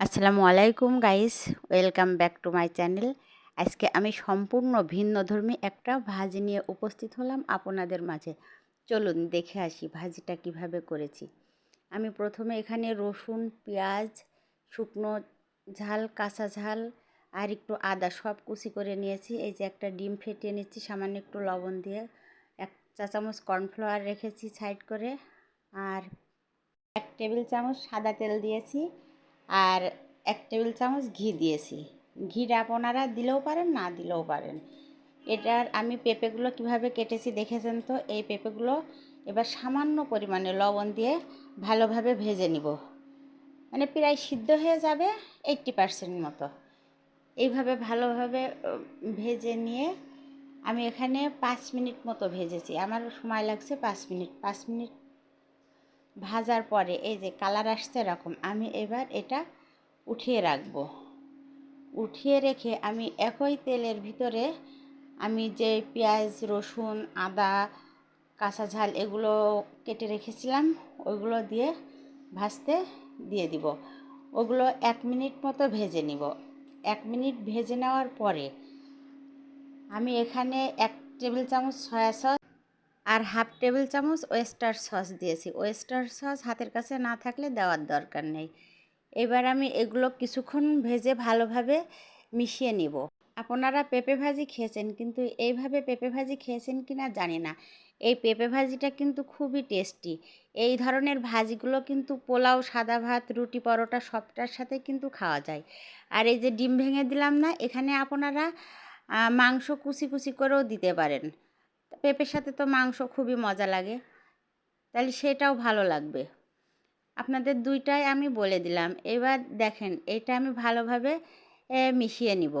আসসালামু আলাইকুম guys welcome back to my channel আজকে আমি সম্পূর্ণ ভিন্নধর্মী একটা ভাজি নিয়ে উপস্থিত হলাম আপনাদের মাঝে। চলুন দেখে আসি ভাজিটা কীভাবে করেছি। আমি প্রথমে এখানে রসুন, পেঁয়াজ, শুকনো ঝাল, কাঁচা ঝাল, আর একটু আদা সব কুচি করে নিয়েছি। এই যে একটা ডিম ফেটিয়ে নিচ্ছি, সামান্য একটু লবণ দিয়ে। এক চা চামচ কর্নফ্লাওয়ার রেখেছি সাইড করে। আর এক টেবিল চামচ সাদা তেল দিয়েছি। আর এক টেবিল চামচ ঘি দিয়েছি। ঘিটা আপনারা দিলেও পারেন, না দিলেও পারেন। এটার আমি পেঁপেগুলো কীভাবে কেটেছি দেখেছেন তো? এই পেঁপেগুলো এবার সামান্য পরিমাণে লবণ দিয়ে ভালোভাবে ভেজে নিব। মানে প্রায় সিদ্ধ হয়ে যাবে এইট্টি পারসেন্ট মতো। এইভাবে ভালোভাবে ভেজে নিয়ে আমি এখানে পাঁচ মিনিট মতো ভেজেছি। আমার সময় লাগছে পাঁচ মিনিট। পাঁচ মিনিট ভাজার পরে এই যে কালার আসছে এরকম, আমি এবার এটা উঠিয়ে রাখব। উঠিয়ে রেখে আমি একই তেলের ভিতরে আমি যে পেঁয়াজ, রসুন, আদা, কাঁচা ঝাল এগুলো কেটে রেখেছিলাম, ওইগুলো দিয়ে ভাজতে দিয়ে দিব। ওগুলো এক মিনিট মতো ভেজে নিব। এক মিনিট ভেজে নেওয়ার পরে আমি এখানে এক টেবিল চামচ সয়া সস আর হাফ টেবিল চামচ ওয়েস্টার সস দিয়েছি। ওয়েস্টার সস হাতের কাছে না থাকলে দেওয়ার দরকার নেই। এবার আমি এগুলো কিছুক্ষণ ভেজে ভালোভাবে মিশিয়ে নিব। আপনারা পেঁপে ভাজি খেয়েছেন, কিন্তু এইভাবে পেঁপে ভাজি খেয়েছেন কি না জানি না। এই পেঁপে ভাজিটা কিন্তু খুবই টেস্টি। এই ধরনের ভাজিগুলো কিন্তু পোলাও, সাদা ভাত, রুটি, পরোটা সবটার সাথে কিন্তু খাওয়া যায়। আর এই যে ডিম ভেঙে দিলাম না, এখানে আপনারা মাংস কুচি কুচি করেও দিতে পারেন। পেঁপের সাথে তো মাংস খুবই মজা লাগে। তাহলে সেটাও ভালো লাগবে। আপনাদের দুইটাই আমি বলে দিলাম। এবার দেখেন, এটা আমি ভালোভাবে মিশিয়ে নিব।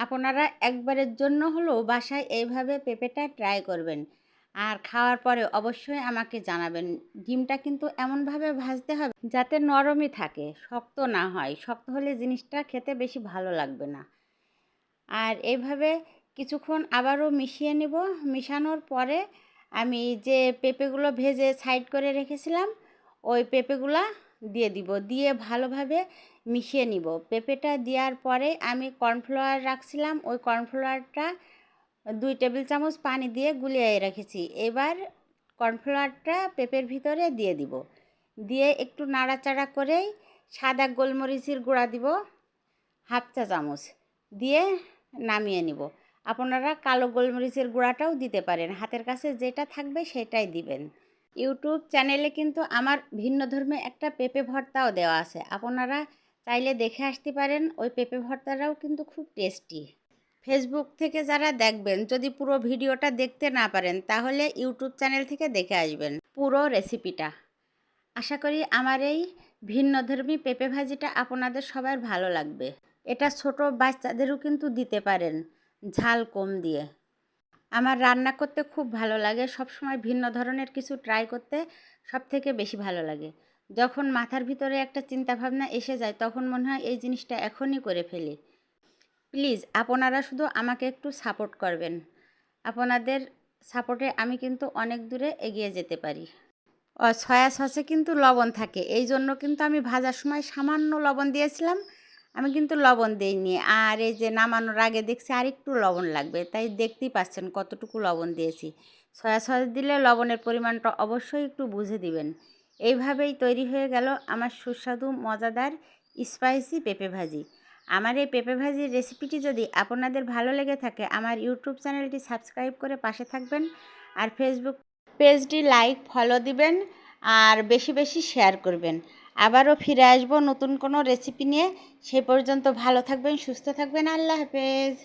আপনারা একবারের জন্য হলেও বাসায় এইভাবে পেঁপেটা ট্রাই করবেন। আর খাওয়ার পরে অবশ্যই আমাকে জানাবেন। ডিমটা কিন্তু এমনভাবে ভাজতে হবে যাতে নরমই থাকে, শক্ত না হয়। শক্ত হলে জিনিসটা খেতে বেশি ভালো লাগবে না। আর এইভাবে কিছুক্ষণ আবারও মিশিয়ে নেব। মিশানোর পরে আমি যে পেঁপেগুলো ভেজে সাইড করে রেখেছিলাম, ওই পেঁপেগুলা দিয়ে দিব। দিয়ে ভালোভাবে মিশিয়ে নিব। পেঁপেটা দেওয়ার পরে আমি কর্নফ্লাওয়ার রাখছিলাম। ওই কর্নফ্লাওয়ারটা দুই টেবিল চামচ পানি দিয়ে গুলিয়ে রেখেছি। এবার কর্নফ্লাওয়ারটা পেঁপের ভিতরে দিয়ে দিব। দিয়ে একটু নাড়াচাড়া করেই সাদা গোলমরিচের গুঁড়া দিব, হাফ চা চামচ। দিয়ে নামিয়ে নিব। আপনারা কালো গোলমরিচের গুঁড়াটাও দিতে পারেন। হাতের কাছে যেটা থাকবে সেটাই দিবেন। ইউটিউব চ্যানেলে কিন্তু আমার ভিন্ন ধর্মে একটা পেঁপে ভর্তাও দেওয়া আছে। আপনারা চাইলে দেখে আসতে পারেন, ওই পেঁপে ভর্তাটাও কিন্তু খুব টেস্টি। ফেসবুক থেকে যারা দেখবেন, যদি পুরো ভিডিওটা দেখতে না পারেন, তাহলে ইউটিউব চ্যানেল থেকে দেখে আসবেন পুরো রেসিপিটা। আশা করি আমার এই ভিন্নধর্মী পেঁপে ভাজিটা আপনাদের সবার ভালো লাগবে। এটা ছোট বাচ্চাদেরও কিন্তু দিতে পারেন। ঝাল কম দিয়ে। আমার রান্না করতে খুব ভালো লাগে সব সময় ভিন্ন ধরনের কিছু ট্রাই করতে সব থেকে বেশি ভালো লাগে। যখন মাথার ভিতরে একটা চিন্তাভাবনা এসে যায়, তখন মনে হয় এই জিনিসটা এখনই করে ফেলি। প্লিজ আপনারা শুধু আমাকে একটু সাপোর্ট করবেন। আপনাদের সাপোর্টে আমি কিন্তু অনেক দূরে এগিয়ে যেতে পারি। সয়া সসে কিন্তু লবণ থাকে এই জন্য কিন্তু আমি ভাজার সময় সামান্য লবণ দিয়েছিলাম। আমি কিন্তু লবণ দিইনি। আর এই যে নামানোর আগে দেখছি আর একটু লবণ লাগবে, তাই দেখতেই পাচ্ছেন কতটুকু লবণ দিয়েছি। সয়া সস দিলে লবণের পরিমাণটা অবশ্যই একটু বুঝে দিবেন। এইভাবেই তৈরি হয়ে গেল আমার সুস্বাদু, মজাদার স্পাইসি পেঁপে ভাজি। আমার এই পেঁপে ভাজির রেসিপিটি যদি আপনাদের ভালো লেগে থাকে, আমার ইউটিউব চ্যানেলটি সাবস্ক্রাইব করে পাশে থাকবেন আর ফেসবুক পেজটি লাইক, ফলো দিবেন আর বেশি বেশি শেয়ার করবেন। আবারও ফিরে আসব নতুন কোনো রেসিপি নিয়ে। সে পর্যন্ত ভালো থাকবেন, সুস্থ থাকবেন। আল্লাহ হাফেজ।